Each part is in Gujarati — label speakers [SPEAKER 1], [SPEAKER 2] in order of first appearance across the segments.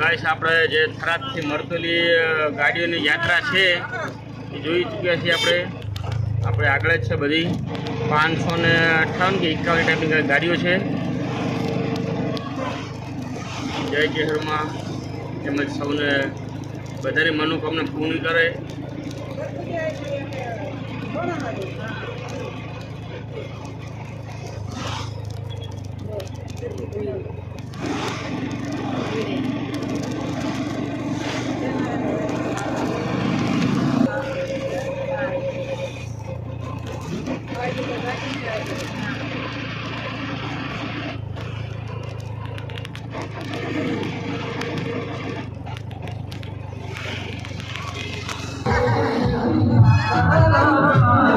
[SPEAKER 1] ગાઈસ, આપણે જે થરાદથી મળતેલી ગાડીઓની યાત્રા છે, એ જોઈ ચૂક્યા છીએ આપણે. આપણે આગળ જ છે બધી. પાંચસો ને અઠાવન કે એકાવન ટાઈપની ગાડીઓ છે. જય કેહરમાં તેમજ સૌને બધાની મનોકામના પૂર્ણ કરે.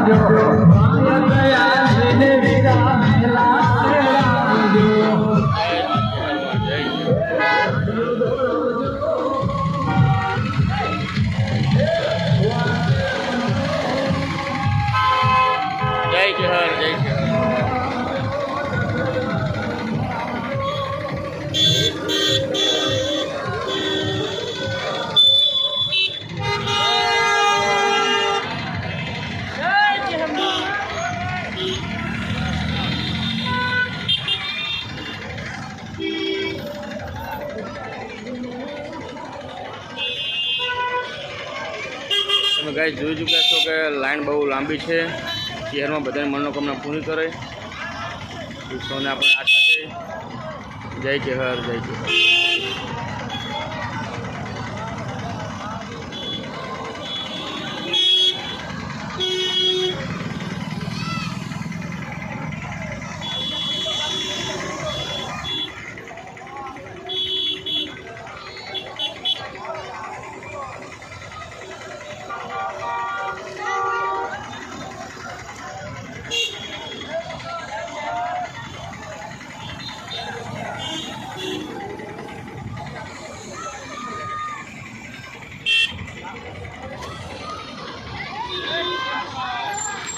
[SPEAKER 1] જય કેહર જય કેહર તમે ગાય જોઈ ચૂક્યા છો કે લાઈન બહુ લાંબી છે. શહેરમાં બધાની મનોકામના પૂરી કરે. સૌને આપણે આશા છે. જય કેહર જય કેહર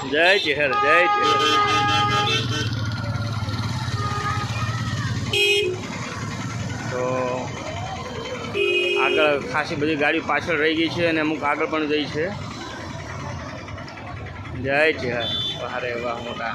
[SPEAKER 1] જય કેહર જય કેહર તો આગળ ખાસી બધી ગાડી પાછળ રહી ગઈ છે અને અમુક આગળ પણ જઈ છે. જય કેહર વાહ રે વાહ, મોટા.